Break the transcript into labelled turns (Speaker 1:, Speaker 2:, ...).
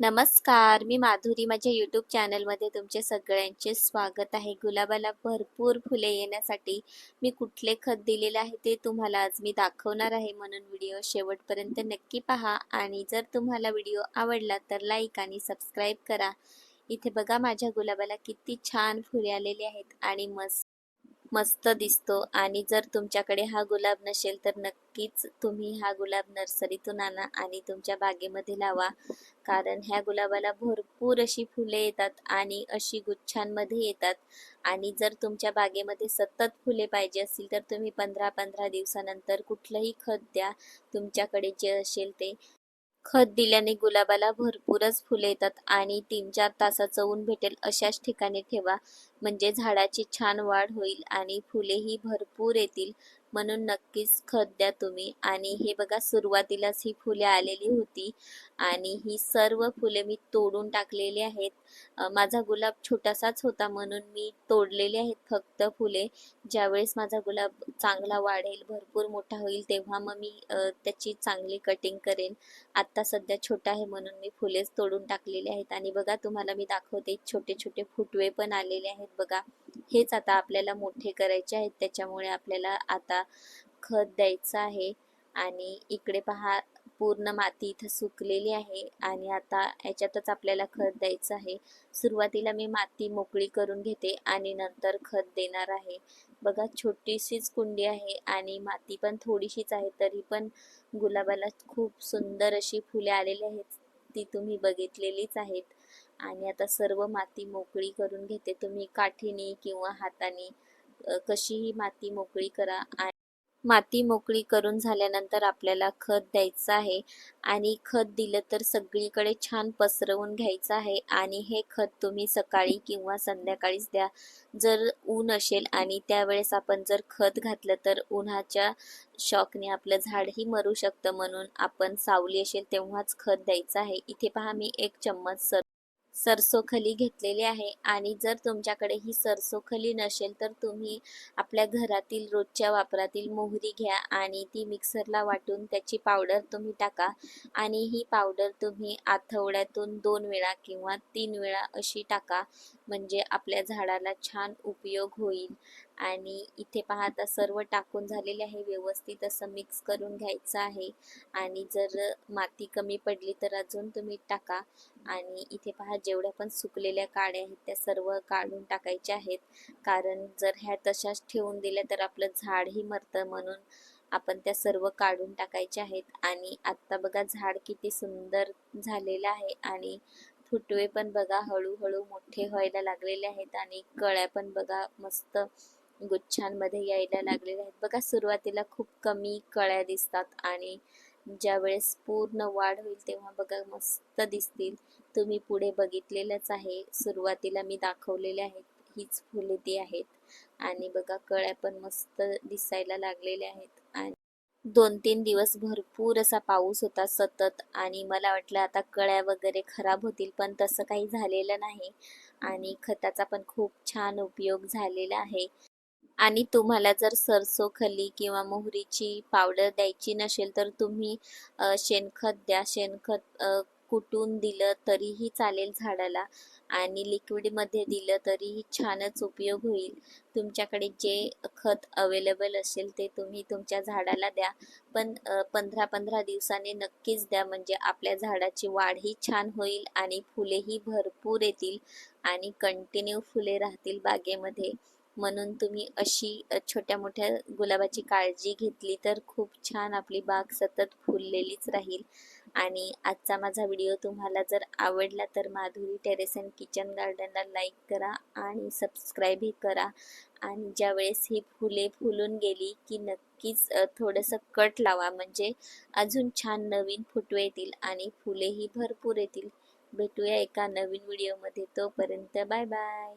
Speaker 1: नमस्कार मी माधुरी माझ्या यूट्यूब चॅनलमध्ये तुमचे सगळ्यांचे स्वागत आहे. गुलाबाला भरपूर फुले येण्यासाठी मी कुठले खत दिलेले आहे ते तुम्हाला आज मी दाखवणार आहे. म्हणून व्हिडिओ शेवटपर्यंत नक्की पहा आणि जर तुम्हाला व्हिडिओ आवडला तर लाईक आणि सबस्क्राईब करा. इथे बघा माझ्या गुलाबाला किती छान फुले आलेली आहेत आणि मस्त मस्त दिसतो. आणि जर तुमच्याकडे हा गुलाब नसेल तर नक्कीच तुम्ही हा गुलाब नर्सरीतून आणा आणि तुमच्या बागेमध्ये लावा. कारण ह्या गुलाबाला भरपूर अशी फुले येतात आणि अशी गुच्छांमध्ये येतात. आणि जर तुमच्या बागेमध्ये सतत फुले पाहिजे असतील तर तुम्ही पंधरा पंधरा दिवसानंतर कुठलंही खत द्या. तुमच्याकडे जे असेल ते खत दिल्याने गुलाबाला भरपूरच फुले येतात. आणि तीन चार तासाचं ऊन भेटेल अशाच ठिकाणी ठेवा. म्हणजे झाडाची छान वाढ होईल आणि फुलेही भरपूर येतील म्हणून नक्कीच खत द्या तुम्ही. आणि हे बघा सुरुवातीलाच ही फुले आलेली होती आणि ही सर्व फुले मी तोडून टाकलेली आहेत. माझा गुलाब छोटासाच होता म्हणून मी तोडलेले आहेत फक्त फुले. ज्यावेळेस माझा गुलाब चांगला वाढेल भरपूर मोठा होईल तेव्हा मग मी त्याची चांगली कटिंग करेन. आत्ता सध्या छोटा आहे म्हणून मी फुलेच तोडून टाकलेले आहेत. आणि बघा तुम्हाला मी दाखवते छोटे छोटे फुटवे पण आलेले आहेत. बघा. हेच आता आपल्याला मोठे करायचे आहेत. त्याच्यामुळे आपल्याला आता खत द्यायचं आहे. आणि इकडे पहा पूर्ण माती इथं सुकलेली आहे. आणि आता याच्यातच आपल्याला खत द्यायचं आहे. सुरुवातीला मी माती मोकळी करून घेते आणि नंतर खत देणार आहे. बघा छोटीशीच कुंडी आहे आणि माती पण थोडीशीच आहे. तरी पण गुलाबाला खूप सुंदर अशी फुले आलेली आहेत. ती तुम्ही बघितलेलीच आहेत. आणि आता सर्व माती मोकळी करून घेते. तुम्ही काठीने किंवा हाताने कशीही माती मोकळी करा. माती मोकळी करून झाल्यानंतर आपल्याला खत द्यायचं आहे. आणि खत दिलं तर सगळीकडे छान पसरवून घ्यायचं आहे. आणि हे खत तुम्ही सकाळी किंवा संध्याकाळीच द्या. जर ऊन असेल आणि त्यावेळेस आपण जर खत घातलं तर उन्हाच्या शॉकने आपलं झाडही मरू शकतं. म्हणून आपण सावली असेल तेव्हाच खत द्यायचं आहे. इथे पहा मी एक चम्मच सर सरसोखली घेतलेली आहे. आणि जर तुमच्याकडे ही सरसोखली नसेल तर तुम्ही आपल्या घरातील रोजच्या वापरातील मोहरी घ्या आणि ती मिक्सरला वाटून त्याची पावडर तुम्ही टाका. आणि ही पावडर तुम्ही आठवड्यातून दोन वेळा किंवा तीन वेळा अशी टाका म्हणजे आपल्या झाडाला छान उपयोग होईल. आणि इथे पाहता सर्व टाकून झालेले आहे व्यवस्थित असं मिक्स करून घ्यायचं आहे. आणि जर माती कमी पडली तर अजून तुम्ही टाका. आणि इथे पहा जेवढ्या पण सुकलेल्या काड्या आहेत त्या सर्व काढून टाकायच्या आहेत. कारण जर ह्या तशाच ठेवून दिल्या तर आपलं झाडही मरतं म्हणून आपण त्या सर्व काढून टाकायच्या आहेत. आणि आत्ता बघा झाड किती सुंदर झालेलं आहे आणि फुटवे पण बघा हळूहळू मोठे व्हायला लागलेले आहेत. आणि कळ्या पण बघा मस्त गुच्छांमध्ये यायला लागलेले आहेत. बघा सुरुवातीला खूप कमी कळ्या दिसतात आणि ज्या वेळेस पूर्ण वाढ होईल तेव्हा बघा मस्त दिसतील. तुम्ही पुढे बघितलेलंच आहे. सुरुवातीला मी दाखवलेले आहेत. हीच फुले ती आहेत. आणि बघा कळ्या पण मस्त दिसायला लागलेल्या आहेत. आणि दोन तीन दिवस भरपूर असा पाऊस होता सतत. आणि मला वाटलं आता कळ्या वगैरे खराब होतील पण तसं काही झालेलं नाही. आणि खताचा पण खूप छान उपयोग झालेला आहे. आणि तुम्हाला जर सरसो खली किंवा मोहरीची पावडर द्यायची नसेल तर तुम्ही शेणखत द्या. शेणखत कुटून दिलं तरीही चालेल झाडाला आणि लिक्विडमध्ये दिलं तरीही छानच उपयोग होईल. तुमच्याकडे जे खत अवेलेबल असेल ते तुम्ही तुमच्या झाडाला द्या. पण पंधरा पंधरा दिवसाने नक्कीच द्या. म्हणजे आपल्या झाडाची वाढही छान होईल आणि फुलेही भरपूर येतील आणि कंटिन्यू फुले राहतील बागेमध्ये. म्हणून तुम्ही अशी छोट्या मोठ्या गुलाबाची काळजी घेतली तर खूप छान आपली बाग सतत फुललेलीच राहील. आणि आजचा माझा व्हिडिओ तुम्हाला जर आवडला तर माधुरी टेरेस अँड किचन गार्डनला लाईक करा आणि सबस्क्राईबही करा. आणि ज्यावेळेस ही फुले फुलून गेली की नक्कीच थोडंसं कट लावा. म्हणजे अजून छान नवीन फुटवे येतील आणि फुलेही भरपूर येतील. भेटूया एका नवीन व्हिडिओमध्ये. तोपर्यंत बाय बाय.